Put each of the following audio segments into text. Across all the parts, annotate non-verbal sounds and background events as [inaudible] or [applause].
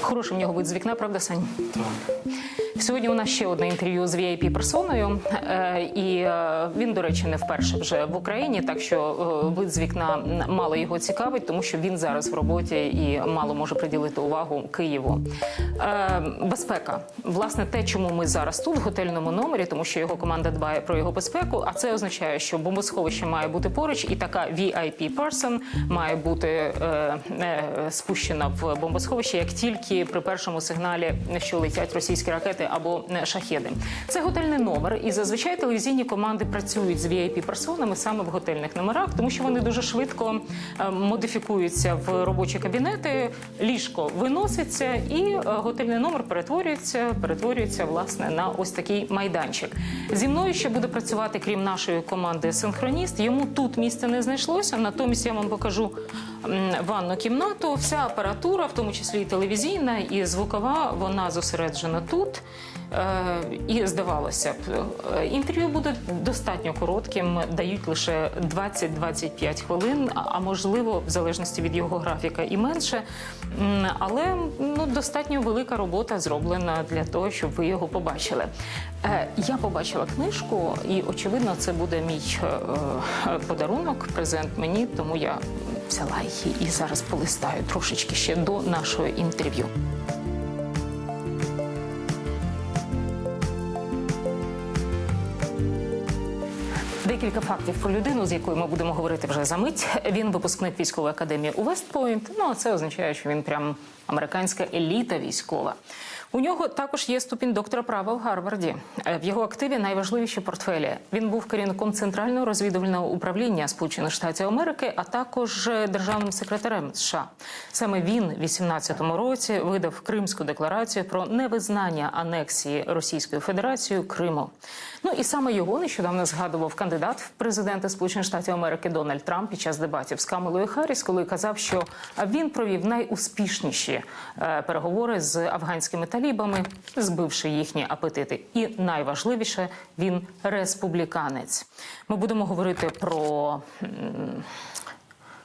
Хороший в нього вид з вікна, правда, Сань? Сьогодні у нас ще одне інтерв'ю з vip персоною, е, і е, він, до речі, не вперше вже в Україні, так що е, вид з вікна мало його цікавить, тому що він зараз в роботі і мало може приділити увагу Києву. Безпека, власне, те, чому ми зараз тут в готельному номері, тому що його команда дбає про його безпеку. А це означає, що бомбосховище має бути поруч, і така VIP person має бути спущена в бомбосховище, як тільки при першому сигналі, що летять російські ракети або е, шахеди. Це готельний номер, і зазвичай телевізійні команди працюють з vip персонами саме в готельних номерах, тому що вони дуже швидко е, модифікуються в робочі кабінети. Ліжко виноситься, і е, готельний номер перетворюється, перетворюється власне на ось такий майданчик. Зі мною ще буде працювати, крім нашої команди, синхроніст. Йому тут місця не знайшлося. Натомість я вам покажу ванну кімнату. Вся апаратура, в тому числі і телевізійна, і звукова, вона зосереджена тут. Е, І здавалося б, е, інтерв'ю буде достатньо коротким, дають лише 20-25 хвилин, а- можливо, в залежності від його графіка, і менше. Але ну, достатньо велика робота зроблена для того, щоб ви його побачили. Е, Я побачила книжку, і очевидно, це буде мій подарунок, презент мені, тому я взяла її і зараз полистаю трошечки ще до нашого інтерв'ю. Декілька фактів про людину, з якою ми будемо говорити вже за мить. Він випускник військової академії у Вестпойнт. Ну а це означає, що він прям американська еліта військова. У нього також є ступінь доктора права в Гарварді. Е, В його активі найважливіші портфелі. Він був керівником центрального розвідувального управління Сполучених Штатів Америки, а також е, державним секретарем США. Саме він в 18-му році видав Кримську декларацію про невизнання анексії Російською Федерацією Криму. Ну і саме його нещодавно згадував кандидат в президенти Сполучених Штатів Америки Дональд Трамп під час дебатів з Камелою Харріс, коли казав, що він провів найуспішніші е, переговори з афганськими талібами, збивши їхні апетити. І найважливіше він республіканець. Ми будемо говорити про.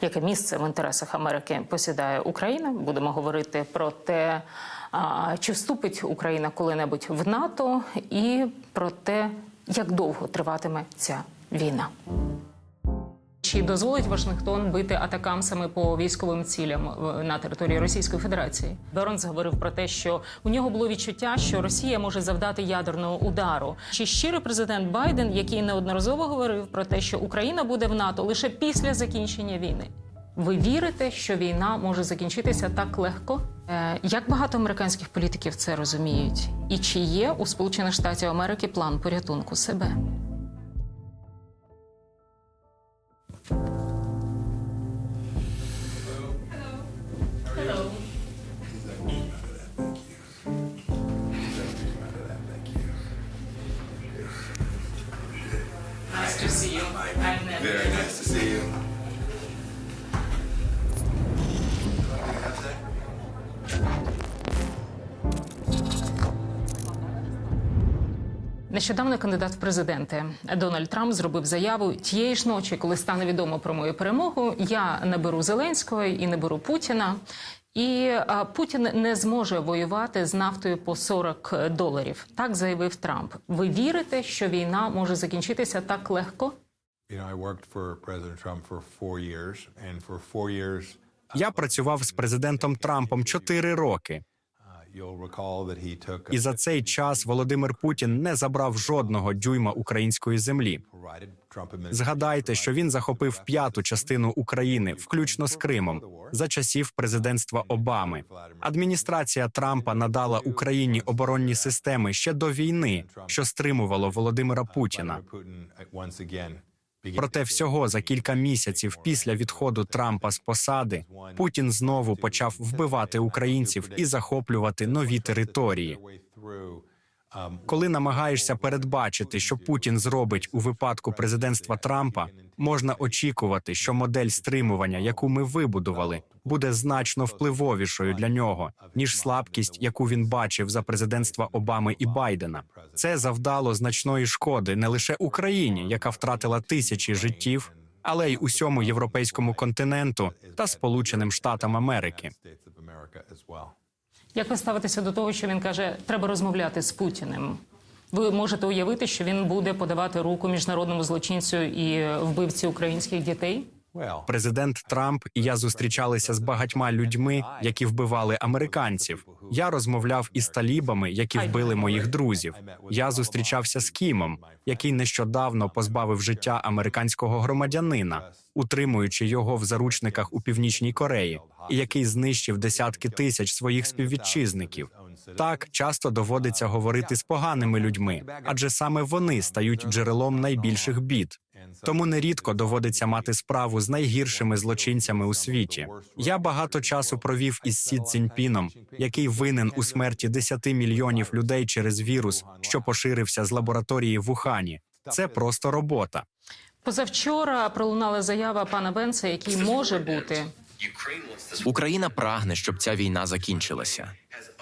Яке місце в інтересах Америки посідає Україна? Будемо говорити про те, чи вступить Україна коли-небудь в НАТО, і про те, як довго триватиме ця війна. Чи дозволить Вашингтон бити атакамсами по військовим цілям е, на території Російської Федерації? Бернс говорив про те, що у нього було відчуття, що Росія може завдати ядерного удару. Чи щирий президент Байден, який неодноразово говорив про те, що Україна буде в НАТО лише після закінчення війни? Ви вірите, що війна може закінчитися так легко? Е, як багато американських політиків це розуміють? І чи є у Сполучених Штатів Америки план порятунку себе? you Нещодавно кандидат в президенти Дональд Трамп зробив заяву тієї ж ночі, коли стане відомо про мою перемогу. Я не беру Зеленського і не беру Путіна. І а, Путін не зможе воювати з нафтою по 40 доларів. Так заявив Трамп. Ви вірите, що війна може закінчитися так легко? Я працював з президентом Трампом чотири роки, і за цей час Володимир Путін не забрав жодного дюйма української землі. Згадайте, що він захопив п'яту частину України, включно з Кримом, за часів президентства Обами. Адміністрація Трампа надала Україні оборонні системи ще до війни, що стримувало Володимира Путіна. Проте всього за кілька місяців після відходу Трампа з посади Путін знову почав вбивати українців і захоплювати нові території. Коли намагаєшся передбачити, що Путін зробить у випадку президентства Трампа, можна очікувати, що модель стримування, яку ми вибудували, буде значно впливовішою для нього ніж слабкість, яку він бачив за президентства Обами і Байдена. Це завдало значної шкоди не лише Україні, яка втратила тисячі життів, але й усьому європейському континенту та Сполученим Штатам Америки. Як ви ставитеся до того, що він каже, треба розмовляти з Путіним? Ви можете уявити, що він буде подавати руку міжнародному злочинцю і вбивці українських дітей? Президент Трамп і я зустрічалися з багатьма людьми, які вбивали американців. Я розмовляв із талібами, які вбили моїх друзів. Я зустрічався з Кімом, який нещодавно позбавив життя американського громадянина, утримуючи його в заручниках у північній Кореї, і який знищив десятки тисяч своїх співвітчизників. Так часто доводиться говорити з поганими людьми, адже саме вони стають джерелом найбільших бід. Тому нерідко доводиться мати справу з найгіршими злочинцями у світі. Я багато часу провів із Сі Цзіньпіном, який винен у смерті 10 мільйонів людей через вірус, що поширився з лабораторії в Ухані. Це просто робота. Позавчора пролунала заява пана Венса, який може бути Україна прагне, щоб ця війна закінчилася.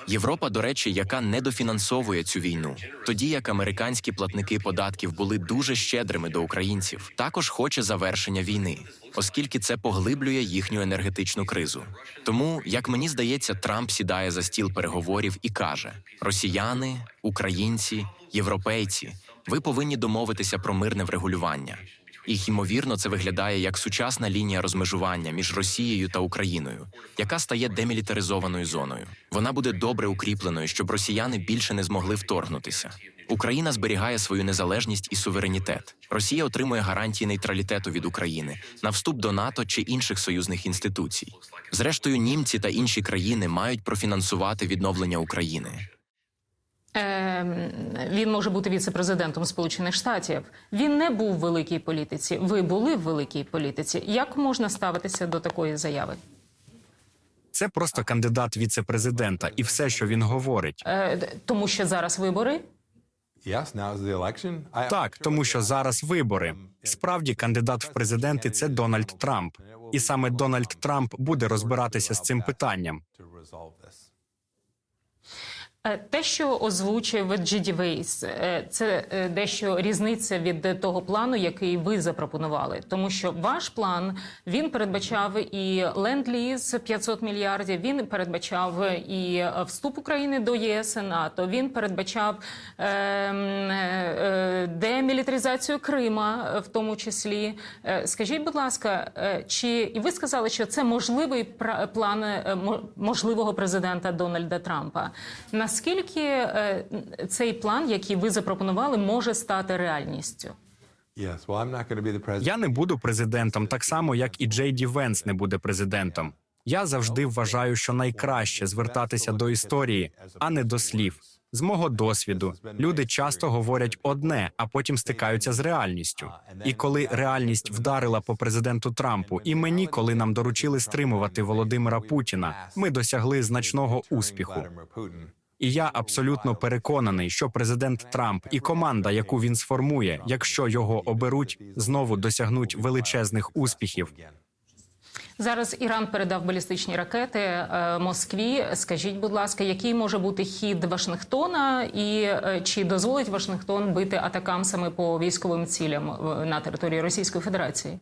Європа, до речі, яка недофінансовує цю війну, тоді як американські платники податків були дуже щедрими до українців, також хоче завершення війни, оскільки це поглиблює їхню енергетичну кризу. Тому, як мені здається, Трамп сідає за стіл переговорів і каже: Росіяни, українці, європейці, ви повинні домовитися про мирне врегулювання. І ймовірно, це виглядає як сучасна лінія розмежування між Росією та Україною, яка стає демілітаризованою зоною. Вона буде добре укріпленою, щоб росіяни більше не змогли вторгнутися. Україна зберігає свою незалежність і суверенітет. Росія отримує гарантії нейтралітету від України на вступ до НАТО чи інших союзних інституцій. Зрештою, німці та інші країни мають профінансувати відновлення України. Ем, він може бути віце-президентом Сполучених Штатів. Він не був в великій політиці. Ви були в великій політиці. Як можна ставитися до такої заяви? Це просто кандидат віце-президента, і все, що він говорить. Е, тому що зараз вибори. Так, тому що зараз вибори. Справді, кандидат в президенти це Дональд Трамп, і саме Дональд Трамп буде розбиратися з цим питанням. Те, що озвучив Джиді е, це е, дещо різниця від того плану, який ви запропонували. Тому що ваш план він передбачав і ленд-ліз 500 мільярдів. Він передбачав і е, вступ України до ЄС НАТО. Він передбачав е, м, е, демілітаризацію Крима, е, в тому числі. Е, Скажіть, будь ласка, е, чи і ви сказали, що це можливий план можливого президента Дональда Трампа? Наскільки цей план, який ви запропонували, може стати реальністю? Я не буду президентом, так само як і Джей Ді Венс не буде президентом. Я завжди вважаю, що найкраще звертатися до історії, а не до слів. З мого досвіду люди часто говорять одне, а потім стикаються з реальністю. І коли реальність вдарила по президенту Трампу, і мені, коли нам доручили стримувати Володимира Путіна, ми досягли значного успіху. І я абсолютно переконаний, що президент Трамп і команда, яку він сформує, якщо його оберуть, знову досягнуть величезних успіхів. Зараз Іран передав балістичні ракети е, Москві. Скажіть, будь ласка, який може бути хід Вашингтона, і е, чи дозволить Вашингтон бити атакамсами по військовим цілям е, на території Російської Федерації?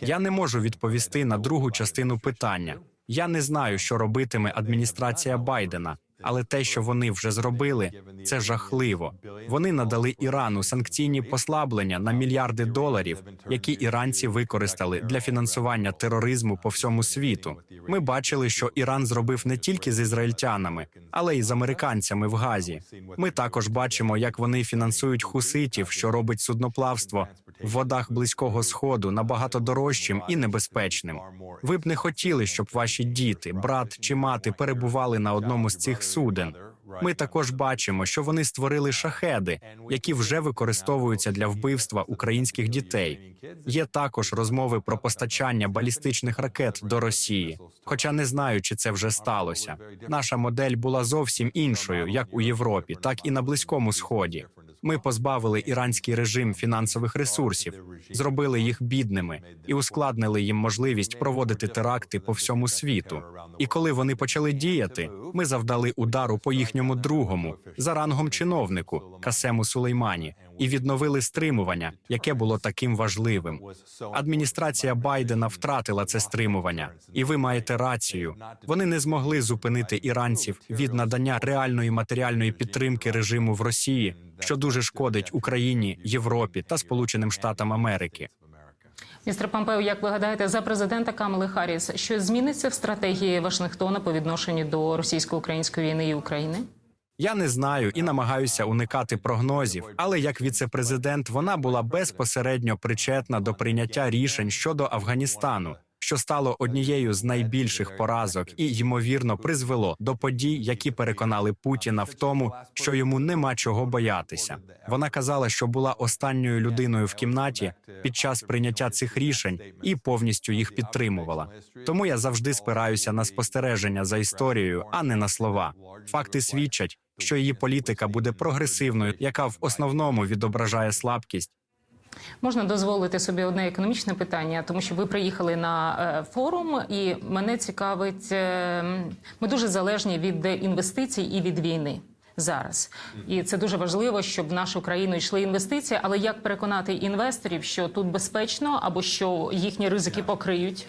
Я не можу відповісти на другу частину питання. Я не знаю, що робитиме адміністрація Байдена, але те, що вони вже зробили, це жахливо. Вони надали Ірану санкційні послаблення на мільярди доларів, які іранці використали для фінансування тероризму по всьому світу. Ми бачили, що Іран зробив не тільки з ізраїльтянами, але й з американцями в Газі. Ми також бачимо, як вони фінансують хуситів, що робить судноплавство в водах близького сходу набагато дорожчим і небезпечним. Ви б не хотіли, щоб ваші діти, брат чи мати перебували на одному з цих суден. Ми також бачимо, що вони створили шахеди, які вже використовуються для вбивства українських дітей. Є також розмови про постачання балістичних ракет до Росії. Хоча не знаю, чи це вже сталося. Наша модель була зовсім іншою, як у Європі, так і на Близькому Сході. Ми позбавили іранський режим фінансових ресурсів, зробили їх бідними і ускладнили їм можливість проводити теракти по всьому світу. І коли вони почали діяти, ми завдали удару по їхньому другому за рангом чиновнику Касему Сулеймані, і відновили стримування, яке було таким важливим. Адміністрація Байдена втратила це стримування, і ви маєте рацію. Вони не змогли зупинити іранців від надання реальної матеріальної підтримки режиму в Росії, що дуже шкодить Україні, Європі та Сполученим Штатам Америки. Містер Помпео, як ви гадаєте, за президента Камали Харріс, що зміниться в стратегії Вашингтона по відношенню до російсько-української війни і України? Я не знаю і намагаюся уникати прогнозів, але як віце-президент вона була безпосередньо причетна до прийняття рішень щодо Афганістану, що стало однією з найбільших поразок і ймовірно призвело до подій, які переконали Путіна в тому, що йому нема чого боятися. Вона казала, що була останньою людиною в кімнаті під час прийняття цих рішень і повністю їх підтримувала. Тому я завжди спираюся на спостереження за історією, а не на слова. Факти свідчать, що її політика буде прогресивною, яка в основному відображає слабкість. Можна дозволити собі одне економічне питання, тому що ви приїхали на е, форум, і мене цікавить. е, Ми дуже залежні від інвестицій і від війни. Зараз і це дуже важливо, щоб в нашу країну йшли інвестиції. Але як переконати інвесторів, що тут безпечно або що їхні ризики покриють?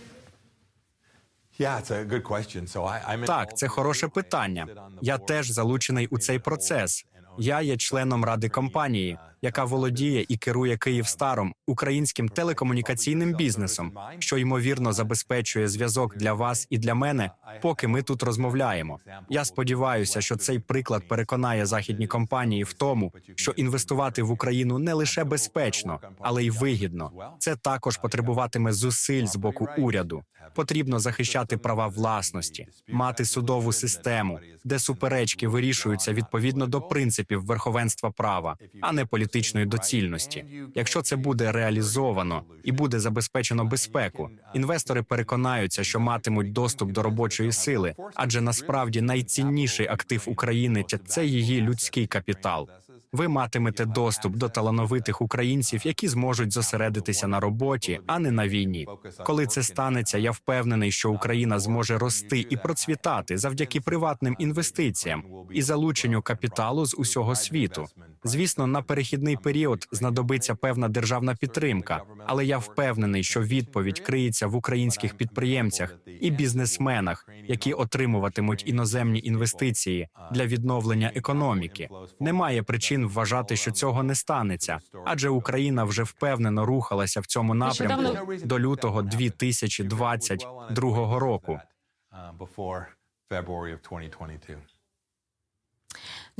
Так, це хороше питання. Я теж залучений у цей процес. Я є членом ради компанії, яка володіє і керує Київстаром, українським телекомунікаційним бізнесом, що ймовірно забезпечує зв'язок для вас і для мене, поки ми тут розмовляємо. Я сподіваюся, що цей приклад переконає західні компанії в тому, що інвестувати в Україну не лише безпечно, але й вигідно. Це також потребуватиме зусиль з боку уряду. Потрібно захищати права власності, мати судову систему, де суперечки вирішуються відповідно до принципів верховенства права, а не політичної доцільності. Якщо це буде реалізовано і буде забезпечено безпеку, інвестори переконаються, що матимуть доступ до робочої сили, адже насправді найцінніший актив України це її людський капітал. Ви матимете доступ до талановитих українців, які зможуть зосередитися на роботі, а не на війні. Коли це станеться, я впевнений, що Україна зможе рости і процвітати завдяки приватним інвестиціям і залученню капіталу з усього світу. Звісно, на перехідний період знадобиться певна державна підтримка, але я впевнений, що відповідь криється в українських підприємцях і бізнесменах, які отримуватимуть іноземні інвестиції для відновлення економіки. Немає причин вважати, що цього не станеться, адже Україна вже впевнено рухалася в цьому напрямку до лютого 2022 року.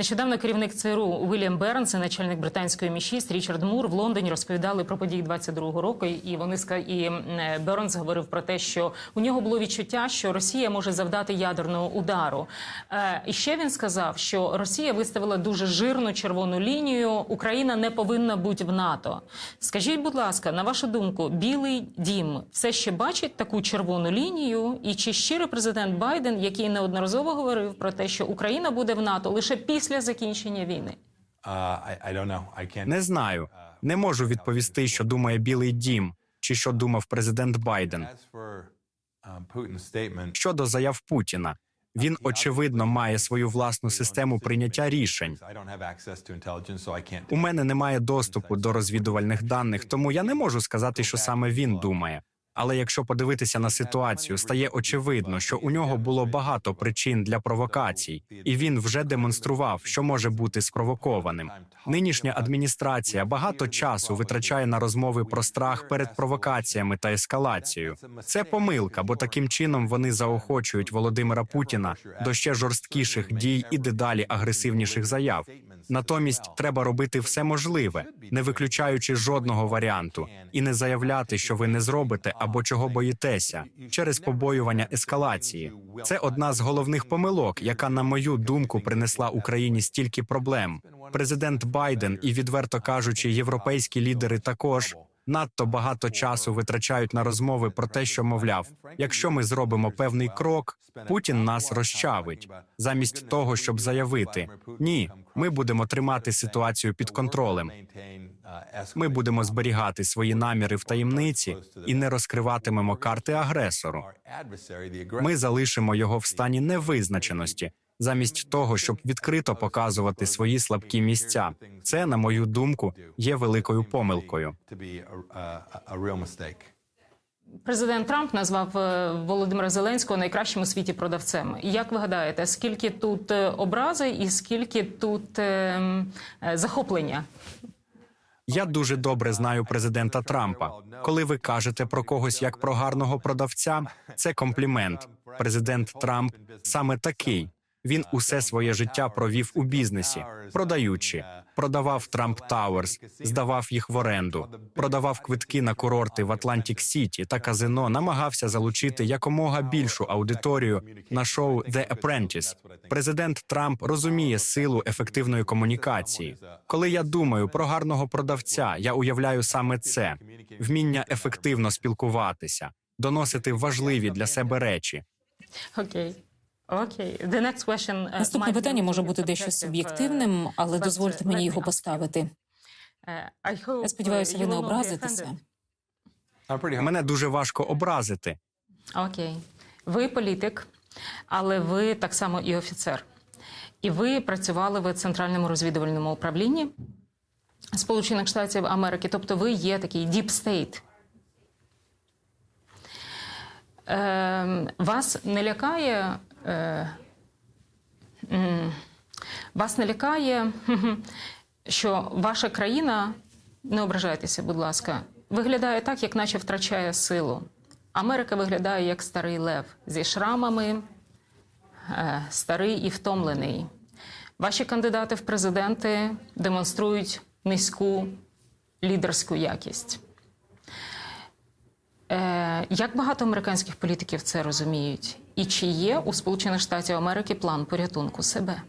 Нещодавно керівник ЦРУ Уільям Бернс і начальник британської мі-6 Річард Мур в Лондоні розповідали про події 22-го року. І вони і е, Бернс говорив про те, що у нього було відчуття, що Росія може завдати ядерного удару. Е, І ще він сказав, що Росія виставила дуже жирну червону лінію. Україна не повинна бути в НАТО. Скажіть, будь ласка, на вашу думку, Білий Дім все ще бачить таку червону лінію? І чи щиро президент Байден, який неодноразово говорив про те, що Україна буде в НАТО лише після закінчення війни? Не знаю, не можу відповісти, що думає Білий Дім чи що думав президент Байден. Щодо заяв Путіна, він очевидно має свою власну систему прийняття рішень. У мене немає доступу до розвідувальних даних, тому я не можу сказати, що саме він думає. Але якщо подивитися на ситуацію, стає очевидно, що у нього було багато причин для провокацій, і він вже демонстрував, що може бути спровокованим. Нинішня адміністрація багато часу витрачає на розмови про страх перед провокаціями та ескалацією. Це помилка, бо таким чином вони заохочують Володимира Путіна до ще жорсткіших дій і дедалі агресивніших заяв. Натомість треба робити все можливе, не виключаючи жодного варіанту, і не заявляти, що ви не зробите або чого боїтеся через побоювання ескалації. Це одна з головних помилок, яка, на мою думку, принесла Україні стільки проблем. Президент Байден і, відверто кажучи, європейські лідери також. Надто багато часу витрачають на розмови про те, що мовляв, якщо ми зробимо певний крок, Путін нас розчавить, замість того, щоб заявити ні, ми будемо тримати ситуацію під контролем. Ми будемо зберігати свої наміри в таємниці і не розкриватимемо карти агресору. Ми залишимо його в стані невизначеності, замість того, щоб відкрито показувати свої слабкі місця. Це, на мою думку, є великою помилкою. Президент Трамп назвав е, Володимира Зеленського найкращим у світі продавцем. Як ви гадаєте, скільки тут е, образи і скільки тут е, м, е, захоплення? Я дуже добре знаю президента Трампа. Коли ви кажете про когось як про гарного продавця, це комплімент. Президент Трамп саме такий. Він усе своє життя провів у бізнесі, продаючи, продавав Трамп Тауерс, здавав їх в оренду, продавав квитки на курорти в Атлантик Сіті та казино, намагався залучити якомога більшу аудиторію на шоу The Apprentice. Президент Трамп розуміє силу ефективної комунікації. Коли я думаю про гарного продавця, я уявляю саме це: вміння ефективно спілкуватися, доносити важливі для себе речі. Окей. Окей. The next question, е, Наступне питання може бути дещо суб'єктивним, але but, дозвольте uh, мені його поставити. Hope, Я сподіваюся, uh, ви не образитеся. offended. I'm pretty hard. Мене дуже важко образити. Окей. Ви політик, але ви так само і офіцер. І ви працювали в Центральному розвідувальному управлінні Сполучених Штатів Америки. Тобто ви є такий deep state. Е, вас не лякає. Е, вас не лякає, [laughs] що ваша країна, не ображайтеся, будь ласка, виглядає так, як наче втрачає силу. Америка виглядає як старий лев зі шрамами, е, старий і втомлений. Ваші кандидати в президенти демонструють низьку лідерську якість. Як багато американських політиків це розуміють? І чи є у Сполучених Штатів Америки план порятунку себе?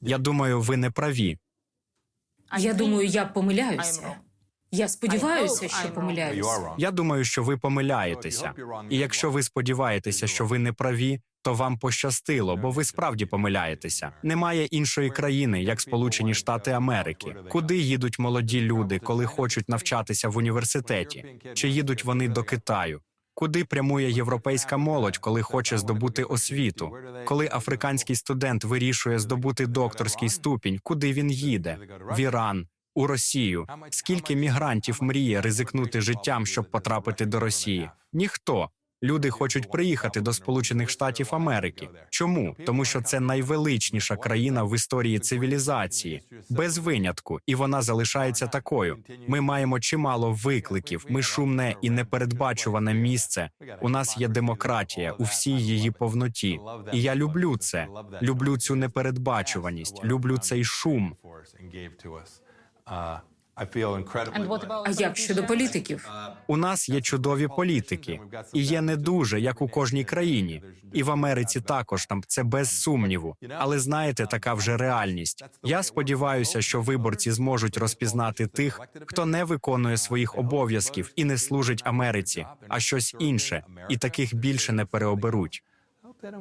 Я думаю, ви не праві. Я думаю, я помиляюся. Я сподіваюся, що помиляюся. Я думаю, що ви помиляєтеся. І якщо ви сподіваєтеся, що ви не праві, то вам пощастило, бо ви справді помиляєтеся. Немає іншої країни, як Сполучені Штати Америки. Куди їдуть молоді люди, коли хочуть навчатися в університеті? Чи їдуть вони до Китаю? Куди прямує європейська молодь, коли хоче здобути освіту? Коли африканський студент вирішує здобути докторський ступінь, куди він їде? В Іран, у Росію. Скільки мігрантів мріє ризикнути життям, щоб потрапити до Росії? Ніхто. Люди хочуть приїхати до Сполучених Штатів Америки. Чому? Тому що це найвеличніша країна в історії цивілізації, без винятку, і вона залишається такою. Ми маємо чимало викликів. Ми шумне і непередбачуване місце. У нас є демократія у всій її повноті. І я люблю це. Люблю цю непередбачуваність. Люблю цей шум. Uh, А як щодо політиків? У нас є чудові політики, і є не дуже, як у кожній країні. І в Америці також там це без сумніву. Але знаєте, така вже реальність. Я сподіваюся, що виборці зможуть розпізнати тих, хто не виконує своїх обов'язків і не служить Америці, а щось інше, і таких більше не переоберуть.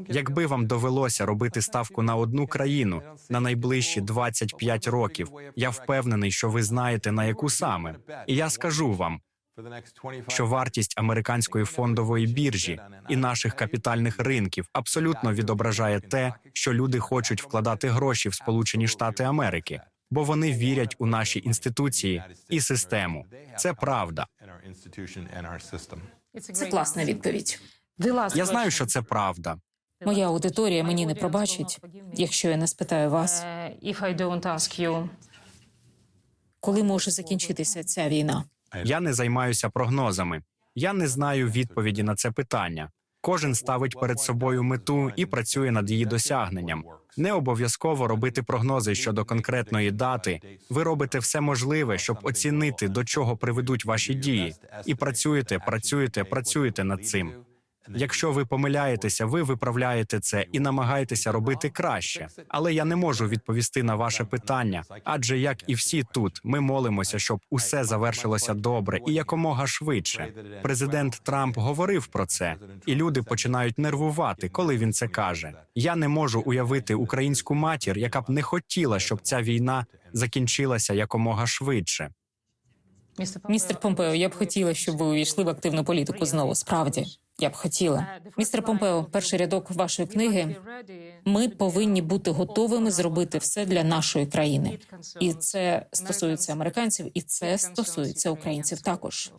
Якби вам довелося робити ставку на одну країну на найближчі 25 років, я впевнений, що ви знаєте на яку саме. І я скажу вам, що вартість американської фондової біржі і наших капітальних ринків абсолютно відображає те, що люди хочуть вкладати гроші в Сполучені Штати Америки, бо вони вірять у наші інституції і систему. Це правда. Це класна відповідь. Я знаю, що це правда. Моя аудиторія мені не пробачить, якщо я не спитаю вас, Е, коли може закінчитися ця війна. Я не займаюся прогнозами. Я не знаю відповіді на це питання. Кожен ставить перед собою мету і працює над її досягненням. Не обов'язково робити прогнози щодо конкретної дати. Ви робите все можливе, щоб оцінити, до чого приведуть ваші дії, і працюєте, працюєте, працюєте над цим. Якщо ви помиляєтеся, ви виправляєте це і намагаєтеся робити краще. Але я не можу відповісти на ваше питання, адже як і всі тут, ми молимося, щоб усе завершилося добре і якомога швидше. Президент Трамп говорив про це, і люди починають нервувати, коли він це каже. Я не можу уявити українську матір, яка б не хотіла, щоб ця війна закінчилася якомога швидше. Містер Помпео, я б хотіла, щоб ви увійшли в активну політику знову. Справді, Я б хотіла. Містер Помпео, перший рядок вашої книги. Ми повинні бути готовими зробити все для нашої країни, і це стосується американців, і це стосується українців також.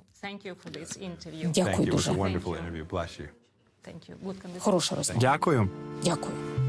Дякую дуже. Хороша розмова. Дякую. Дякую.